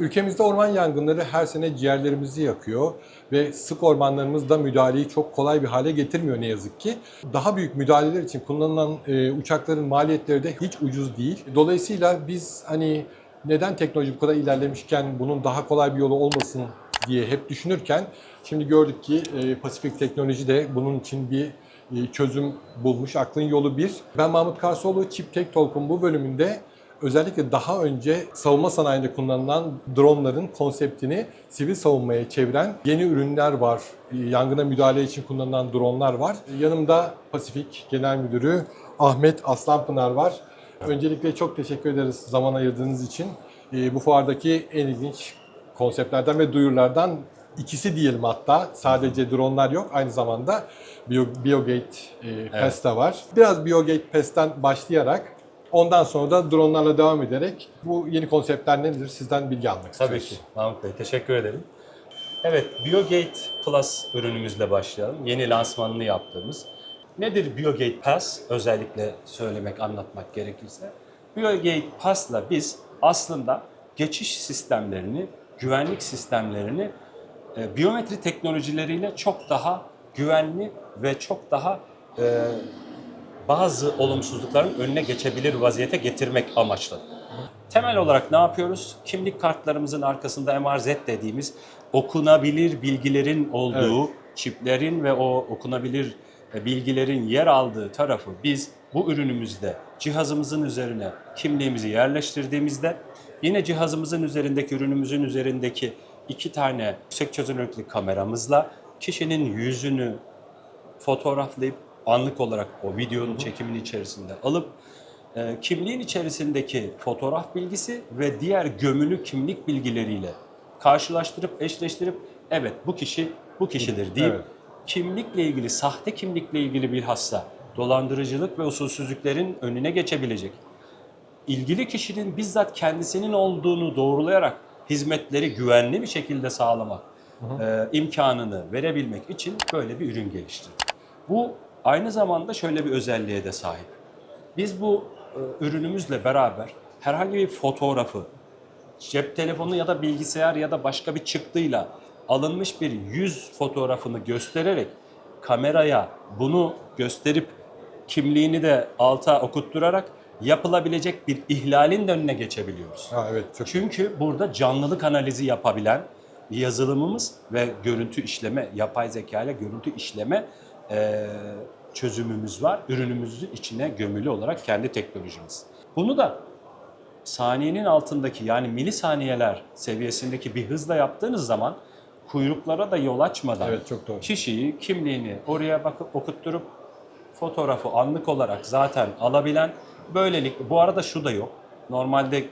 Ülkemizde orman yangınları her sene ciğerlerimizi yakıyor ve sık ormanlarımızda müdahaleyi çok kolay bir hale getirmiyor ne yazık ki. Daha büyük müdahaleler için kullanılan e, uçakların maliyetleri de hiç ucuz değil. Dolayısıyla biz hani neden teknoloji bu kadar ilerlemişken bunun daha kolay bir yolu olmasın diye hep düşünürken şimdi gördük ki e, Pasifik Teknoloji de bunun için bir e, çözüm bulmuş. Aklın yolu bir. Ben Mahmut Karsoğlu, Chip Tech Talk'un bu bölümünde özellikle daha önce savunma sanayinde kullanılan dronların konseptini sivil savunmaya çeviren yeni ürünler var. E, Yangına müdahale için kullanılan dronlar var. Yanımda Pasifik Genel Müdürü Ahmet Aslanpınar var. Öncelikle çok teşekkür ederiz zaman ayırdığınız için. E, Bu fuardaki en ilginç konseptlerden ve duyurulardan ikisi diyelim hatta. Sadece dronlar yok. Aynı zamanda Bio, BioGate e, PES de var. Biraz BioGate PES'ten başlayarak ondan sonra da dronlarla devam ederek bu yeni konseptler nedir sizden bilgi almak istiyoruz. Tabii ki Mahmut Bey teşekkür ederim. Evet BioGate Plus ürünümüzle başlayalım. Yeni lansmanını yaptığımız. Nedir BioGate Plus? Özellikle söylemek, anlatmak gerekirse. BioGate Plus'la biz aslında geçiş sistemlerini, güvenlik sistemlerini e, biyometri teknolojileriyle çok daha güvenli ve çok daha e, bazı olumsuzlukların önüne geçebilir vaziyete getirmek amaçlı. Temel olarak ne yapıyoruz? Kimlik kartlarımızın arkasında MRZ dediğimiz okunabilir bilgilerin olduğu, çiplerin ve o okunabilir e, bilgilerin yer aldığı tarafı biz bu ürünümüzde cihazımızın üzerine kimliğimizi yerleştirdiğimizde yine cihazımızın üzerindeki ürünümüzün üzerindeki iki tane yüksek çözünürlüklü kameramızla kişinin yüzünü fotoğraflayıp anlık olarak o videonun çekiminin içerisinde alıp e, kimliğin içerisindeki fotoğraf bilgisi ve diğer gömülü kimlik bilgileriyle karşılaştırıp eşleştirip evet bu kişi bu kişidir deyip Evet. kimlikle ilgili sahte kimlikle ilgili bilhassa dolandırıcılık ve usulsüzlüklerin önüne geçebilecek ilgili kişinin bizzat kendisinin olduğunu doğrulayarak hizmetleri güvenli bir şekilde sağlamak e, imkanını verebilmek için böyle bir ürün geliştirdik. Bu aynı zamanda şöyle bir özelliğe de sahip. Biz bu e, ürünümüzle beraber herhangi bir fotoğrafı cep telefonu ya da bilgisayar ya da başka bir çıktıyla alınmış bir yüz fotoğrafını göstererek kameraya bunu gösterip kimliğini de alta okutturarak yapılabilecek bir ihlalin de önüne geçebiliyoruz. Ha, evet çok Çünkü burada canlılık analizi yapabilen bir yazılımımız ve görüntü işleme, yapay zeka ile görüntü işleme eee, çözümümüz var. Ürünümüzün içine gömülü olarak kendi teknolojimiz. Bunu da saniyenin altındaki yani milisaniyeler seviyesindeki bir hızla yaptığınız zaman kuyruklara da yol açmadan Evet, çok doğru. kişiyi, kimliğini oraya bakıp okutturup fotoğrafı anlık olarak zaten alabilen böylelikle bu arada şu da yok. Normalde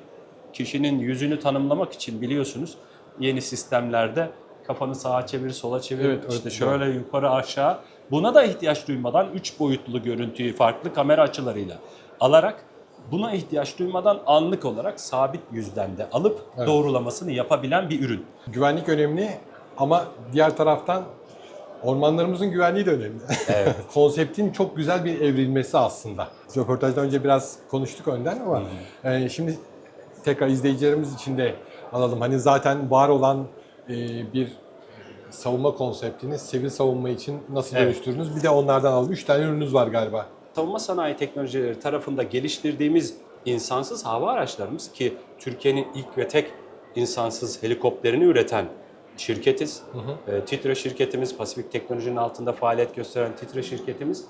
kişinin yüzünü tanımlamak için biliyorsunuz yeni sistemlerde kafanı sağa çevir, sola çevir, Evet, işte şöyle yukarı aşağı. Buna da ihtiyaç duymadan 3 boyutlu görüntüyü farklı kamera açılarıyla alarak buna ihtiyaç duymadan anlık olarak sabit yüzden de alıp Evet. doğrulamasını yapabilen bir ürün. Güvenlik önemli ama diğer taraftan ormanlarımızın güvenliği de önemli. Evet. Konseptin çok güzel bir evrilmesi aslında. Röportajdan önce biraz konuştuk önden ama e, şimdi tekrar izleyicilerimiz için de alalım. Hani zaten var olan bir savunma konseptini sivil savunma için nasıl Evet. dönüştürdünüz? Bir de onlardan alalım. Üç tane ürününüz var galiba. savunma sanayi teknolojileri tarafında geliştirdiğimiz insansız hava araçlarımız ki Türkiye'nin ilk ve tek insansız helikopterini üreten şirketiz. Ee, Titre şirketimiz, Pasifik Teknoloji'nin altında faaliyet gösteren Titre şirketimiz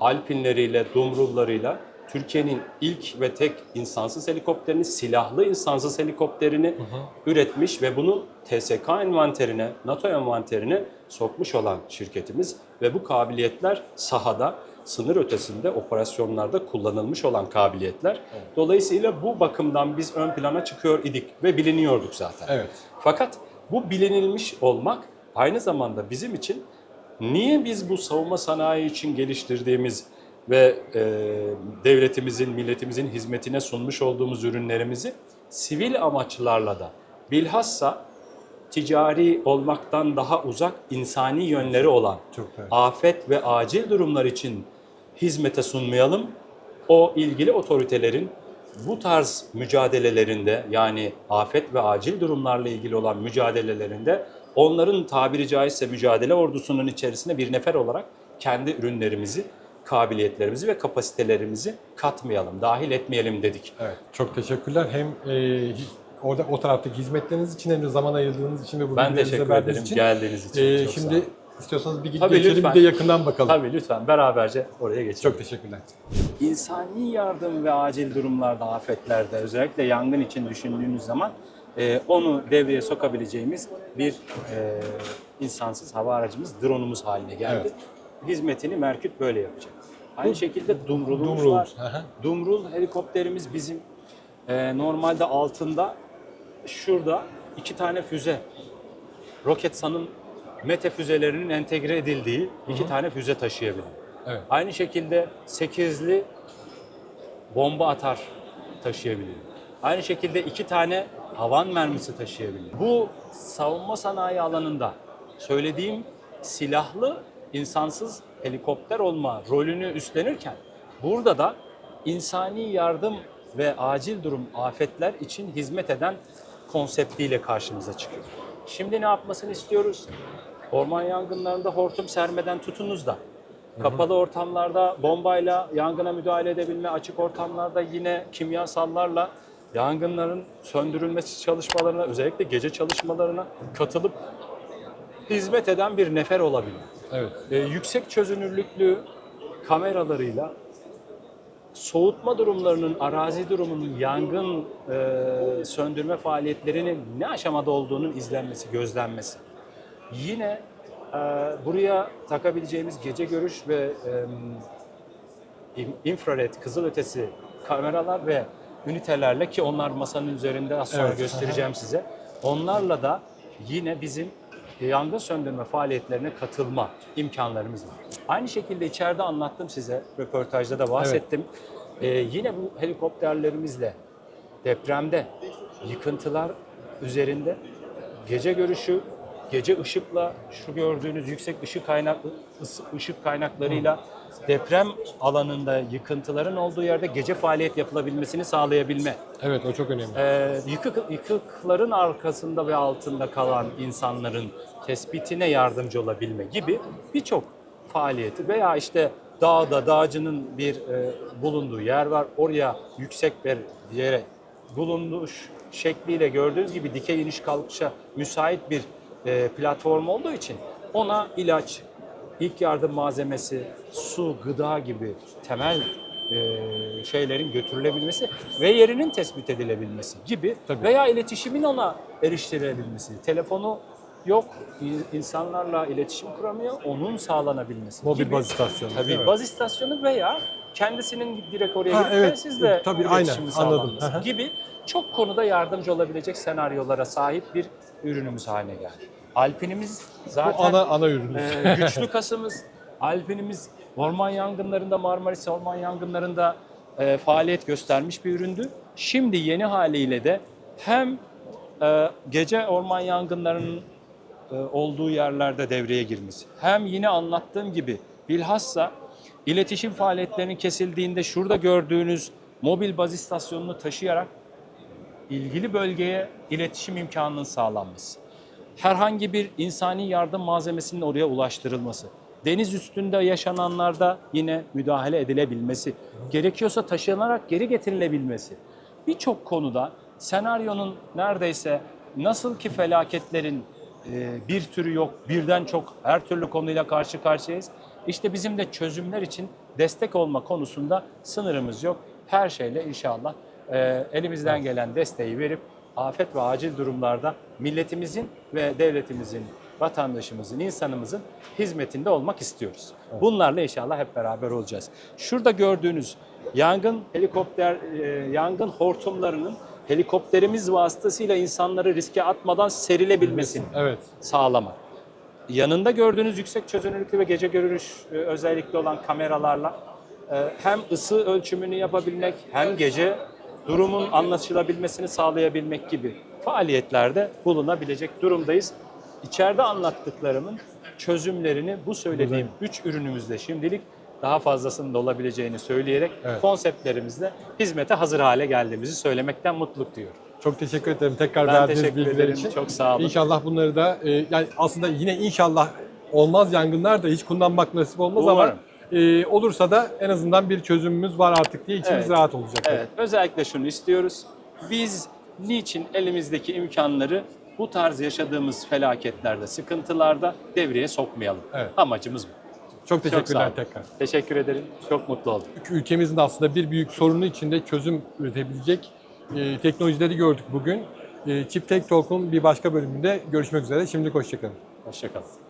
Alpinleriyle, Dumrullarıyla Türkiye'nin ilk ve tek insansız helikopterini, silahlı insansız helikopterini üretmiş ve bunu TSK envanterine, NATO envanterine sokmuş olan şirketimiz ve bu kabiliyetler sahada sınır ötesinde operasyonlarda kullanılmış olan kabiliyetler. Dolayısıyla bu bakımdan biz ön plana çıkıyor idik ve biliniyorduk zaten. Evet. Fakat bu bilinilmiş olmak aynı zamanda bizim için niye biz bu savunma sanayi için geliştirdiğimiz ve e, devletimizin, milletimizin hizmetine sunmuş olduğumuz ürünlerimizi sivil amaçlarla da bilhassa ticari olmaktan daha uzak insani yönleri olan afet ve acil durumlar için hizmete sunmayalım. O ilgili otoritelerin bu tarz mücadelelerinde yani afet ve acil durumlarla ilgili olan mücadelelerinde onların tabiri caizse mücadele ordusunun içerisine bir nefer olarak kendi ürünlerimizi, kabiliyetlerimizi ve kapasitelerimizi katmayalım, dahil etmeyelim dedik. Evet, çok teşekkürler. Hem e, orada o taraftaki hizmetleriniz için hem de zaman ayırdığınız için ve bu Ben teşekkür ederim için. geldiğiniz için. E, Çok sağ şimdi istiyorsanız bir gidip Tabii, geçelim lütfen. bir de yakından bakalım. Tabii lütfen beraberce oraya geçelim. Çok teşekkürler. İnsani yardım ve acil durumlarda, afetlerde özellikle yangın için düşündüğünüz zaman e, onu devreye sokabileceğimiz bir e, insansız hava aracımız, drone'umuz haline geldi. Evet. Hizmetini Merküt böyle yapacak. Aynı şekilde Dumrul'umuz Dumrul. var. Hı hı. Dumrul helikopterimiz bizim e, normalde altında şurada iki tane füze. Roketsan'ın Mete füzelerinin entegre edildiği iki tane füze taşıyabiliyor. Evet. Aynı şekilde 8'li bomba atar taşıyabiliyor. Aynı şekilde iki tane havan mermisi taşıyabiliyor. Bu savunma sanayi alanında söylediğim silahlı insansız helikopter olma rolünü üstlenirken burada da insani yardım ve acil durum afetler için hizmet eden konseptiyle karşımıza çıkıyor. Şimdi ne yapmasını istiyoruz? Orman yangınlarında hortum sermeden tutunuz da Kapalı ortamlarda bombayla yangına müdahale edebilme, açık ortamlarda yine kimyasallarla yangınların söndürülmesi çalışmalarına, özellikle gece çalışmalarına katılıp hizmet eden bir nefer olabilir. Evet. Ee, yüksek çözünürlüklü kameralarıyla soğutma durumlarının, arazi durumunun, yangın e, söndürme faaliyetlerinin ne aşamada olduğunun izlenmesi, gözlenmesi. Yine e, buraya takabileceğimiz gece görüş ve e, in- infrared, kızılötesi kameralar ve ünitelerle ki onlar masanın üzerinde az sonra Evet, göstereceğim size. Onlarla da yine bizim yangın söndürme faaliyetlerine katılma imkanlarımız var. Aynı şekilde içeride anlattım size, röportajda da bahsettim. Ee, yine bu helikopterlerimizle depremde, yıkıntılar üzerinde gece görüşü, gece ışıkla şu gördüğünüz yüksek ışık kaynaklı ışık kaynaklarıyla deprem alanında yıkıntıların olduğu yerde gece faaliyet yapılabilmesini sağlayabilme. Evet o çok önemli. Ee, yıkık, yıkıkların arkasında ve altında kalan insanların tespitine yardımcı olabilme gibi birçok faaliyeti veya işte dağda dağcının bir e, bulunduğu yer var. Oraya yüksek bir yere bulunduğu ş- şekliyle gördüğünüz gibi dikey iniş kalkışa müsait bir e, platform olduğu için ona ilaç, ilk yardım malzemesi, su, gıda gibi temel e, şeylerin götürülebilmesi ve yerinin tespit edilebilmesi gibi Tabii. veya iletişimin ona eriştirilebilmesi. Telefonu yok, insanlarla iletişim kuramıyor, onun sağlanabilmesi Mobil gibi. baz istasyonu. Tabii Evet. baz istasyonu veya kendisinin direkt oraya Ha, gidip evet. sizle Tabii, iletişimin aynen, anladım. sağlanması hı. gibi çok konuda yardımcı olabilecek senaryolara sahip bir ürünümüz haline geldi. Alpinimiz zaten Bu ana ana ürünümüz. ee, güçlü kasımız, Alpinimiz orman yangınlarında, Marmaris orman yangınlarında e, faaliyet göstermiş bir üründü. Şimdi yeni haliyle de hem e, gece orman yangınlarının e, olduğu yerlerde devreye girmesi, hem yine anlattığım gibi bilhassa iletişim faaliyetlerinin kesildiğinde şurada gördüğünüz mobil baz istasyonunu taşıyarak ilgili bölgeye iletişim imkanının sağlanması herhangi bir insani yardım malzemesinin oraya ulaştırılması, deniz üstünde yaşananlarda yine müdahale edilebilmesi, gerekiyorsa taşınarak geri getirilebilmesi. Birçok konuda senaryonun neredeyse nasıl ki felaketlerin e, bir türü yok, birden çok her türlü konuyla karşı karşıyayız. İşte bizim de çözümler için destek olma konusunda sınırımız yok. Her şeyle inşallah e, elimizden gelen desteği verip afet ve acil durumlarda milletimizin ve devletimizin, vatandaşımızın, insanımızın hizmetinde olmak istiyoruz. Bunlarla inşallah hep beraber olacağız. Şurada gördüğünüz yangın helikopter, e, yangın hortumlarının helikopterimiz vasıtasıyla insanları riske atmadan serilebilmesini Evet. sağlamak. Yanında gördüğünüz yüksek çözünürlüklü ve gece görünüş e, özellikli olan kameralarla e, hem ısı ölçümünü yapabilmek hem gece durumun anlaşılabilmesini sağlayabilmek gibi faaliyetlerde bulunabilecek durumdayız. İçeride anlattıklarımın çözümlerini bu söylediğim üç ürünümüzle şimdilik daha fazlasının da olabileceğini söyleyerek Evet. konseptlerimizle hizmete hazır hale geldiğimizi söylemekten mutluluk duyuyorum. Çok teşekkür ederim tekrar Ben verdiğiniz bilgiler ederim. için. Çok sağ olun. İnşallah bunları da e, yani aslında yine inşallah olmaz yangınlar da hiç kullanmak nasip olmaz ama Umarım. E, olursa da en azından bir çözümümüz var artık diye içimiz Evet. rahat olacak. Evet, özellikle şunu istiyoruz. Biz niçin elimizdeki imkanları bu tarz yaşadığımız felaketlerde, sıkıntılarda devreye sokmayalım? Evet. Amacımız bu. Çok sağ teşekkürler olun. tekrar. Teşekkür ederim. Çok mutlu oldum. Ülkemizin aslında bir büyük sorunu içinde çözüm üretebilecek e, teknolojileri gördük bugün. E, Chip Tech Talk'un bir başka bölümünde görüşmek üzere. Şimdilik hoşçakalın. Hoşçakalın.